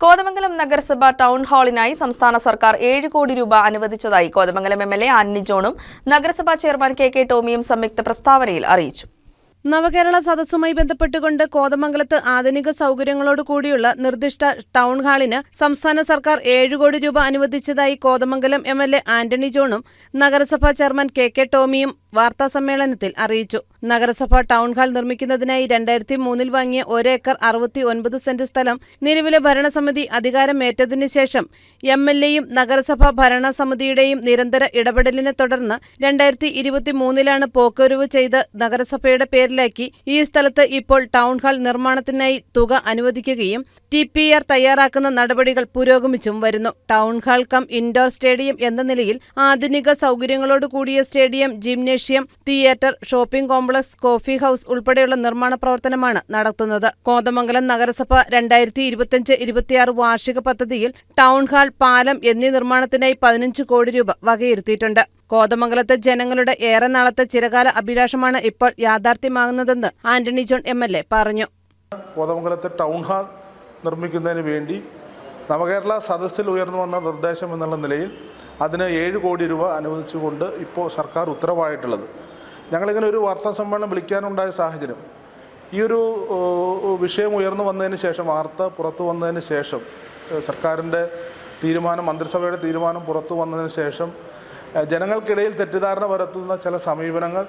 കോതമംഗലം നഗരസഭ ടൗൺ ഹാളിനായി സംസ്ഥാന സർക്കാർ ഏഴ് കോടി രൂപ അനുവദിച്ചതായി Kothamangalam M L A Antony ജോണും നഗരസഭാ ചെയർമാൻ കെ കെ ടോമിയും സംയുക്ത പ്രസ്താവനയിൽ അറിയിച്ചു. നവകേരള സദസ്സുമായി ബന്ധപ്പെട്ടുകൊണ്ട് കോതമംഗലത്ത് ആധുനിക സൗകര്യങ്ങളോട് കൂടിയുള്ള നിർദ്ദിഷ്ട ടൗൺ ഹാളിന് സംസ്ഥാന സർക്കാർ ഏഴ് കോടി രൂപ അനുവദിച്ചതായി Kothamangalam M L A Antony ജോണും നഗരസഭാ ചെയർമാൻ കെ കെ ടോമിയും വാർത്താസമ്മേളനത്തിൽ അറിയിച്ചു. നഗരസഭ ടൗൺ ഹാൾ നിർമ്മിക്കുന്നതിനായി രണ്ടായിരത്തി മൂന്നിൽ വാങ്ങിയ ഒരേക്കർ അറുപത്തി ഒൻപത് സെന്റ് സ്ഥലം നിലവിലെ ഭരണസമിതി അധികാരമേറ്റതിനു ശേഷം എം എൽ എയും നഗരസഭാ ഭരണസമിതിയുടെയും നിരന്തര ഇടപെടലിനെ തുടർന്ന് രണ്ടായിരത്തി ഇരുപത്തി മൂന്നിലാണ് പോക്കുവരവ് ചെയ്ത് നഗരസഭയുടെ പേരിലാക്കി ഈ സ്ഥലത്ത് ഇപ്പോൾ ടൗൺ ഹാൾ നിർമ്മാണത്തിനായി തുക അനുവദിക്കുകയും ടി പി ആർ തയ്യാറാക്കുന്ന നടപടികൾ പുരോഗമിച്ചും വരുന്നു. Town hall cum indoor stadium എന്ന നിലയിൽ ആധുനിക സൗകര്യങ്ങളോട് കൂടിയ stadium gymnasium theatre shopping complex coffee house ഉൾപ്പെടെയുള്ള നിർമ്മാണ പ്രവർത്തനമാണ് നടത്തുന്നത്. കോതമംഗലം നഗരസഭ രണ്ടായിരത്തി ഇരുപത്തിയഞ്ച് ഇരുപത്തിയാറ് വാർഷിക പദ്ധതിയിൽ ടൗൺ ഹാൾ പാലം എന്നീ നിർമ്മാണത്തിനായി പതിനഞ്ച് കോടി രൂപ വകയിരുത്തിയിട്ടുണ്ട്. കോതമംഗലത്തെ ജനങ്ങളുടെ ഏറെ നാളത്തെ ചിരകാല അഭിലാഷമാണ് ഇപ്പോൾ യാഥാർത്ഥ്യമാകുന്നതെന്ന് Antony John M L A പറഞ്ഞു. കോതമംഗലത്തെ ടൗൺ ഹാൾ നിർമ്മിക്കുന്നതിന് വേണ്ടി നവകേരള സദസ്സിൽ ഉയർന്നു വന്ന നിർദ്ദേശം എന്നുള്ള നിലയിൽ അതിന് ഏഴ് കോടി രൂപ അനുവദിച്ചുകൊണ്ട് ഇപ്പോൾ സർക്കാർ ഉത്തരവായിട്ടുള്ളത്. ഞങ്ങളിങ്ങനെ ഒരു വാർത്താ സമ്മേളനം വിളിക്കാനുണ്ടായ സാഹചര്യം. ഈ ഒരു വിഷയം ഉയർന്നു വന്നതിന് ശേഷം വാർത്ത പുറത്തു വന്നതിന് ശേഷം സർക്കാരിന്റെ തീരുമാനം മന്ത്രിസഭയുടെ തീരുമാനം പുറത്തു വന്നതിന് ശേഷം ജനങ്ങൾക്കിടയിൽ തെറ്റിദ്ധാരണ പരത്തുന്ന ചില സമീപനങ്ങൾ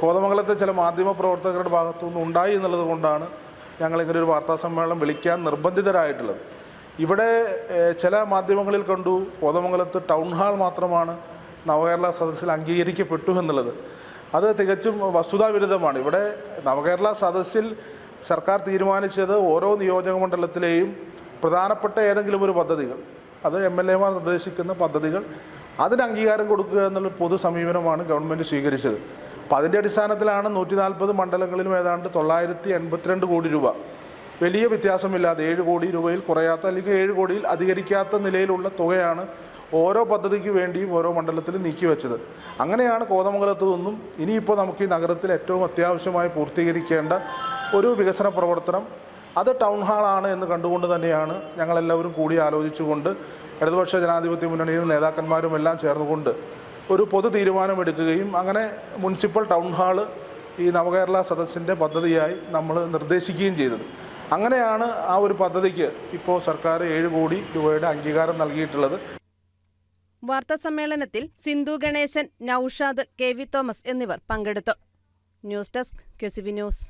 കോതമംഗലത്തെ ചില മാധ്യമ പ്രവർത്തകരുടെ ഭാഗത്തുനിന്ന് ഉണ്ടായി എന്നുള്ളത് കൊണ്ടാണ് ഞങ്ങൾ ഇങ്ങനെ ഒരു വാർത്താ സമ്മേളനം വിളിക്കാൻ നിർബന്ധിതരായിട്ടുള്ളത്. ഇവിടെ ചില മാധ്യമങ്ങളിൽ കണ്ടു കോതമംഗലത്ത് ടൗൺ ഹാൾ മാത്രമാണ് നവകേരള സദസ്സിൽ അംഗീകരിക്കപ്പെട്ടു എന്നുള്ളത്. അത് തികച്ചും വസ്തുതാവിരുദ്ധമാണ് ഇവിടെ നവകേരള സദസ്സിൽ സർക്കാർ തീരുമാനിച്ചത് ഓരോ നിയോജക മണ്ഡലത്തിലെയും പ്രധാനപ്പെട്ട ഏതെങ്കിലും ഒരു പദ്ധതികൾ അത് എം എൽ എമാർ നിർദ്ദേശിക്കുന്ന പദ്ധതികൾ അതിന് അംഗീകാരം കൊടുക്കുക എന്നുള്ള പൊതു സമീപനമാണ് ഗവൺമെന്റ് സ്വീകരിച്ചത്. അപ്പോൾ അതിന്റെ അടിസ്ഥാനത്തിലാണ് നൂറ്റി നാൽപ്പത് മണ്ഡലങ്ങളിലും ഏതാണ്ട് തൊള്ളായിരത്തി എൺപത്തിരണ്ട് കോടി രൂപ. വലിയ വ്യത്യാസമില്ലാതെ ഏഴ് കോടി രൂപയിൽ കുറയാത്ത അല്ലെങ്കിൽ ഏഴ് കോടിയിൽ അധികരിക്കാത്ത നിലയിലുള്ള തുകയാണ് ഓരോ പദ്ധതിക്ക് വേണ്ടിയും ഓരോ മണ്ഡലത്തിലും നീക്കി വെച്ചത്. അങ്ങനെയാണ് കോതമംഗലത്ത് നിന്നും ഇനിയിപ്പോൾ നമുക്ക് ഈ നഗരത്തിൽ ഏറ്റവും അത്യാവശ്യമായി പൂർത്തീകരിക്കേണ്ട ഒരു വികസന പ്രവർത്തനം അത് ടൗൺ ഹാളാണ് എന്ന് കണ്ടുകൊണ്ട് തന്നെയാണ് ഞങ്ങളെല്ലാവരും കൂടി ആലോചിച്ചുകൊണ്ട് ഇടതുപക്ഷ ജനാധിപത്യ മുന്നണിയും നേതാക്കന്മാരും എല്ലാം ചേർന്നുകൊണ്ട് ഒരു പൊതു തീരുമാനമെടുക്കുകയും അങ്ങനെ മുനിസിപ്പൽ ടൗൺ ഹാൾ ഈ നവകേരള സദസ്സിന്റെ പദ്ധതിയായി നമ്മൾ നിർദ്ദേശിക്കുകയും ചെയ്തത്. അങ്ങനെയാണ് ആ ഒരു പദ്ധതിക്ക് ഇപ്പോൾ സർക്കാർ ഏഴ് കോടി രൂപയുടെ അംഗീകാരം നൽകിയിട്ടുള്ളത്. വാർത്താസമ്മേളനത്തിൽ സിന്ധു ഗണേശൻ നൌഷാദ് കെ വി തോമസ് എന്നിവർ പങ്കെടുത്തു. News desk K news.